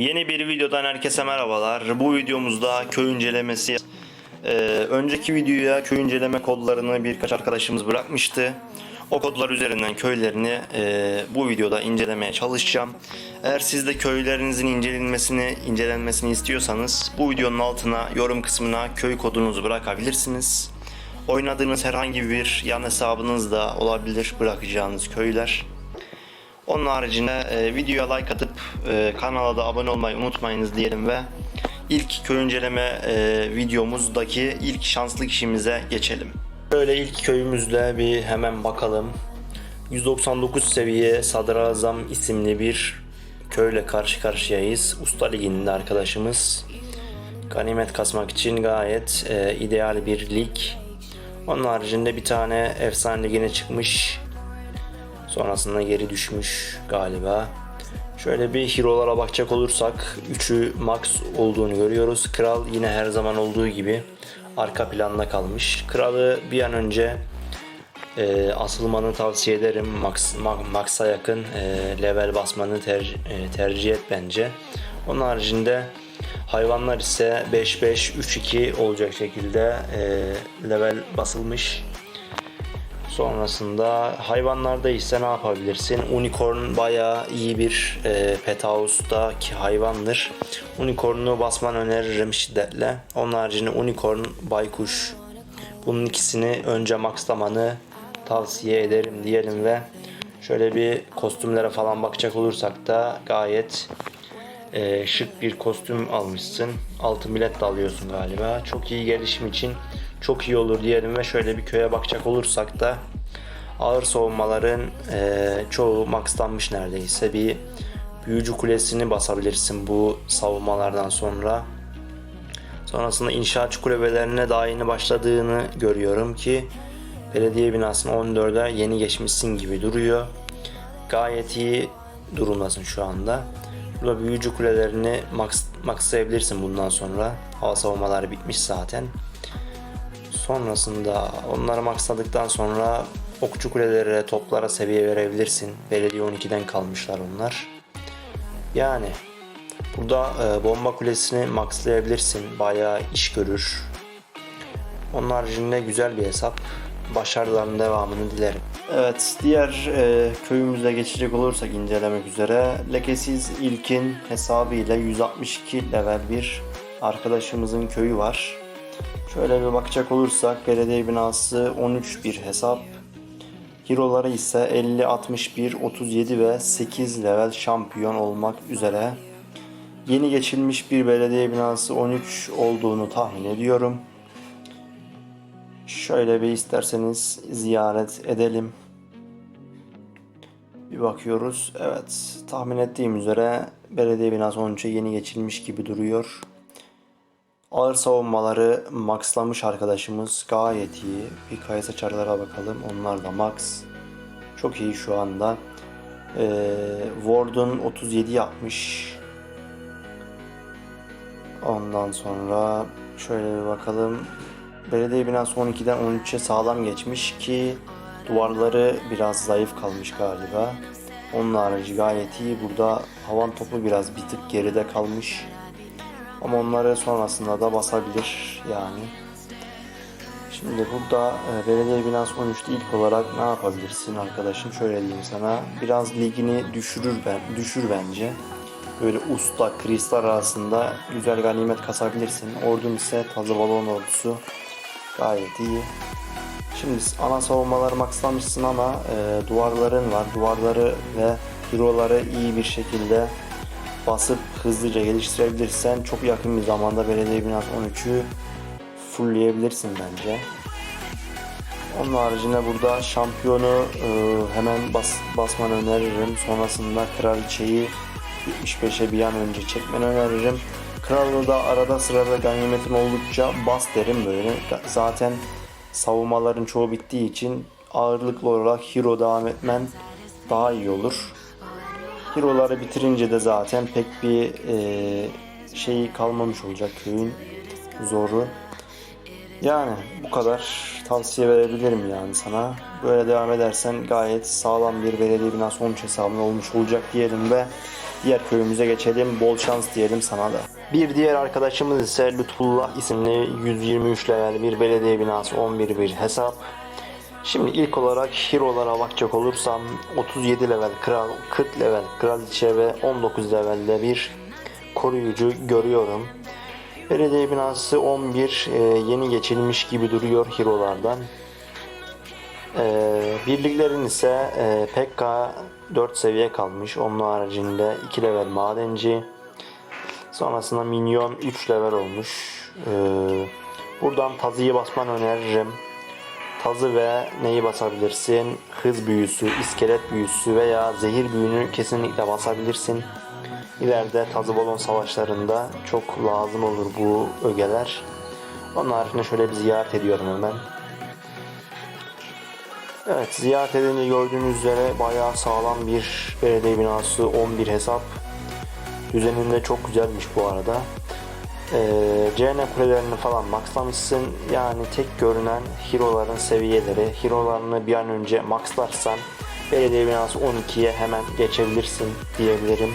Yeni bir videodan herkese merhabalar. Bu videomuzda köy incelemesi. Ee, önceki videoya köy inceleme kodlarını birkaç arkadaşımız bırakmıştı. O kodlar üzerinden köylerini e, bu videoda incelemeye çalışacağım. Eğer siz de köylerinizin incelenmesini incelenmesini istiyorsanız bu videonun altına yorum kısmına köy kodunuzu bırakabilirsiniz. Oynadığınız herhangi bir yan hesabınız da olabilir bırakacağınız köyler. Onun haricinde e, videoya like atıp e, kanala da abone olmayı unutmayınız diyelim ve ilk köy inceleme e, videomuzdaki ilk şanslı kişimize geçelim. Böyle ilk köyümüzle bir hemen bakalım. 199 seviye Sadrazam isimli bir köyle karşı karşıyayız. Usta liginde arkadaşımız. Ganimet kasmak için gayet e, ideal bir lig. Onun haricinde bir tane efsane ligine çıkmış. Sonrasında geri düşmüş galiba. Şöyle bir hero'lara bakacak olursak 3'ü max olduğunu görüyoruz. Kral yine her zaman olduğu gibi arka planda kalmış. Kralı bir an önce e, asılmanı tavsiye ederim. Max, ma- Max'a yakın e, level basmanı ter- e, tercih et bence. Onun haricinde hayvanlar ise 5-5-3-2 olacak şekilde e, level basılmış. Sonrasında hayvanlarda ise ne yapabilirsin? Unicorn bayağı iyi bir e, Pentahouse'daki hayvandır. Unicorn'u basman öneririm şiddetle. Onun haricinde Unicorn, Baykuş. Bunun ikisini önce maxlamanı tavsiye ederim diyelim ve şöyle bir kostümlere falan bakacak olursak da gayet e, şık bir kostüm almışsın. Altın bilet de alıyorsun galiba. Çok iyi gelişim için çok iyi olur diyelim ve şöyle bir köye bakacak olursak da ağır savunmaların e, çoğu maxlanmış neredeyse. Bir büyücü kulesini basabilirsin bu savunmalardan sonra. Sonrasında inşaatçı kulübelerine daha yeni başladığını görüyorum ki belediye binasının 14'e yeni geçmişsin gibi duruyor. Gayet iyi durumdasın şu anda. Burada büyücü kulelerini max, maxlayabilirsin bundan sonra. Hava savunmaları bitmiş zaten. Sonrasında onları maxladıktan sonra okçu kulelere, toplara seviye verebilirsin. Belediye 12'den kalmışlar onlar. Yani burada e, bomba kulesini maxlayabilirsin. Bayağı iş görür. Onun haricinde güzel bir hesap. Başarıların devamını dilerim. Evet, diğer e, köyümüze geçecek olursak incelemek üzere lekesiz ilkin hesabıyla 162 level bir arkadaşımızın köyü var. Şöyle bir bakacak olursak belediye binası 13 bir hesap. Hero'ları ise 50, 61, 37 ve 8 level şampiyon olmak üzere. Yeni geçilmiş bir belediye binası 13 olduğunu tahmin ediyorum. Şöyle bir isterseniz ziyaret edelim. Bir bakıyoruz. Evet, tahmin ettiğim üzere belediye binası 13'e yeni geçilmiş gibi duruyor. Ağır savunmaları maxlamış arkadaşımız gayet iyi. Bir kayıs açarlara bakalım. Onlar da max. Çok iyi şu anda. Ee, Warden 37 yapmış. Ondan sonra şöyle bir bakalım. Belediye binası 12'den 13'e sağlam geçmiş ki duvarları biraz zayıf kalmış galiba. Onun harici gayet iyi. Burada havan topu biraz bir tık geride kalmış. Ama onları sonrasında da basabilir yani. Şimdi burada e, belediye binası 13'te ilk olarak ne yapabilirsin arkadaşım? Şöyle diyeyim sana. Biraz ligini düşürür ben düşür bence. Böyle usta kristal arasında güzel ganimet kasabilirsin. Ordun ise taze balon ordusu gayet iyi. Şimdi ana savunmaları maxlamışsın ama e, duvarların var. Duvarları ve hero'ları iyi bir şekilde basıp hızlıca geliştirebilirsen çok yakın bir zamanda belediye binası 13'ü fullleyebilirsin bence. Onun haricinde burada şampiyonu e, hemen bas, basmanı öneririm. Sonrasında kraliçeyi 75'e bir an önce çekmeni öneririm. Kralı da arada sırada ganimetin oldukça bas derim böyle. Zaten savunmaların çoğu bittiği için ağırlıklı olarak hero devam etmen daha iyi olur. Hero'ları bitirince de zaten pek bir e, şeyi kalmamış olacak köyün zoru. Yani bu kadar tavsiye verebilirim yani sana. Böyle devam edersen gayet sağlam bir belediye binası 13 hesabın olmuş olacak diyelim ve Diğer köyümüze geçelim. Bol şans diyelim sana da. Bir diğer arkadaşımız ise Lütfullah isimli 123 level bir belediye binası 11 bir hesap. Şimdi ilk olarak hero'lara bakacak olursam 37 level kral, 40 level kraliçe ve 19 levelde bir koruyucu görüyorum. Belediye binası 11 e, yeni geçilmiş gibi duruyor hero'lardan. E, birliklerin ise e, PK 4 seviye kalmış. Onun haricinde 2 level madenci. Sonrasında minyon 3 level olmuş. E, buradan tazıyı basman öneririm. Tazı ve neyi basabilirsin? Hız büyüsü, iskelet büyüsü veya zehir büyünü kesinlikle basabilirsin. İleride tazı balon savaşlarında çok lazım olur bu ögeler. Onun haricinde şöyle bir ziyaret ediyorum hemen. Evet ziyaret edince gördüğünüz üzere bayağı sağlam bir belediye binası 11 hesap. Düzeninde çok güzelmiş bu arada. Ee, CN kulelerini falan maxlamışsın. Yani tek görünen hero'ların seviyeleri. Hero'larını bir an önce maxlarsan belediye binası 12'ye hemen geçebilirsin diyebilirim.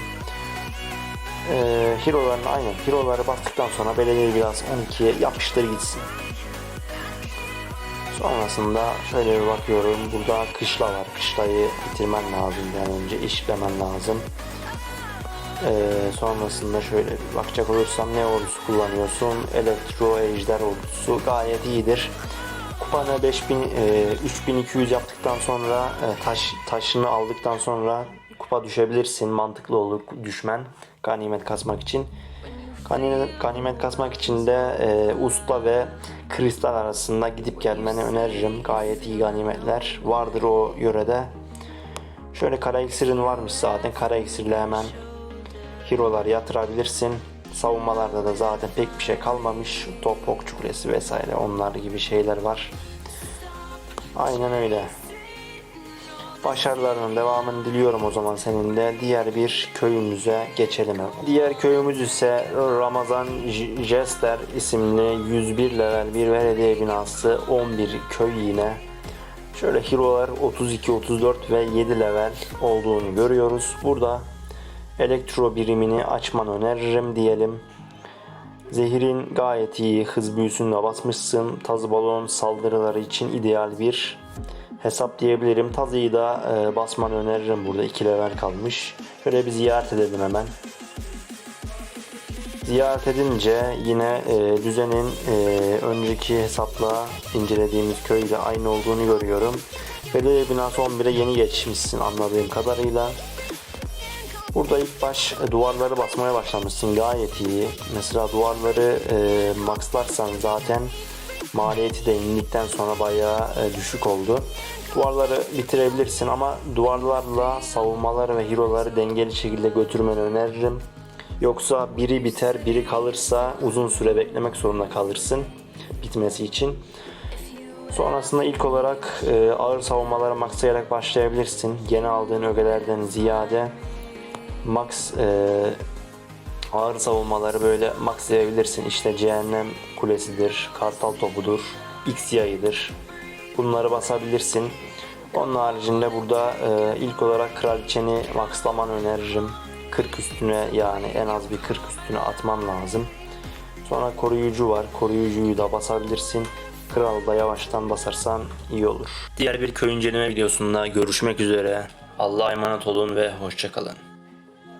Ee, hero'larını aynen hero'ları bastıktan sonra belediye binası 12'ye yapıştır gitsin. Sonrasında şöyle bir bakıyorum. Burada kışla var. Kışlayı bitirmen lazım. Yani önce işlemen lazım. Ee, sonrasında şöyle bir bakacak olursam ne ordusu kullanıyorsun? Elektro Ejder ordusu gayet iyidir. Kupanı 5000 e, 3200 yaptıktan sonra e, taş taşını aldıktan sonra kupa düşebilirsin. Mantıklı olur düşmen ganimet kasmak için. Ganimet kasmak için de e, usta ve kristal arasında gidip gelmeni öneririm. Gayet iyi ganimetler vardır o yörede. Şöyle kara iksirin varmış zaten. Kara iksirle hemen hero'lar yatırabilirsin. Savunmalarda da zaten pek bir şey kalmamış. Top okçu kulesi vesaire onlar gibi şeyler var. Aynen öyle. Başarılarının devamını diliyorum o zaman senin de. Diğer bir köyümüze geçelim. Diğer köyümüz ise Ramazan Jester isimli 101 level bir belediye binası 11 köy yine. Şöyle hero'lar 32, 34 ve 7 level olduğunu görüyoruz. Burada elektro birimini açmanı öneririm diyelim. Zehirin gayet iyi. Hız büyüsünü de basmışsın. Tazı balon saldırıları için ideal bir hesap diyebilirim. Tazıyı da e, basmanı öneririm burada. 2 level kalmış. Şöyle bir ziyaret edelim hemen. Ziyaret edince yine e, düzenin e, önceki hesapla incelediğimiz köyle aynı olduğunu görüyorum. Belediye binası 11'e yeni geçmişsin anladığım kadarıyla. Burada ilk baş e, duvarları basmaya başlamışsın gayet iyi. Mesela duvarları e, maxlarsan zaten maliyeti de indikten sonra bayağı e, düşük oldu. Duvarları bitirebilirsin ama duvarlarla savunmaları ve hero'ları dengeli şekilde götürmeni öneririm. Yoksa biri biter biri kalırsa uzun süre beklemek zorunda kalırsın bitmesi için. Sonrasında ilk olarak e, ağır savunmaları maxlayarak başlayabilirsin. Yeni aldığın ögelerden ziyade max e, ağır savunmaları böyle maxlayabilirsin. İşte cehennem kulesidir, kartal topudur, X yayıdır. Bunları basabilirsin. Onun haricinde burada e, ilk olarak kraliçeni maxlaman öneririm. 40 üstüne yani en az bir 40 üstüne atman lazım. Sonra koruyucu var. Koruyucuyu da basabilirsin. Kral da yavaştan basarsan iyi olur. Diğer bir köy inceleme videosunda görüşmek üzere. Allah'a emanet olun ve hoşçakalın.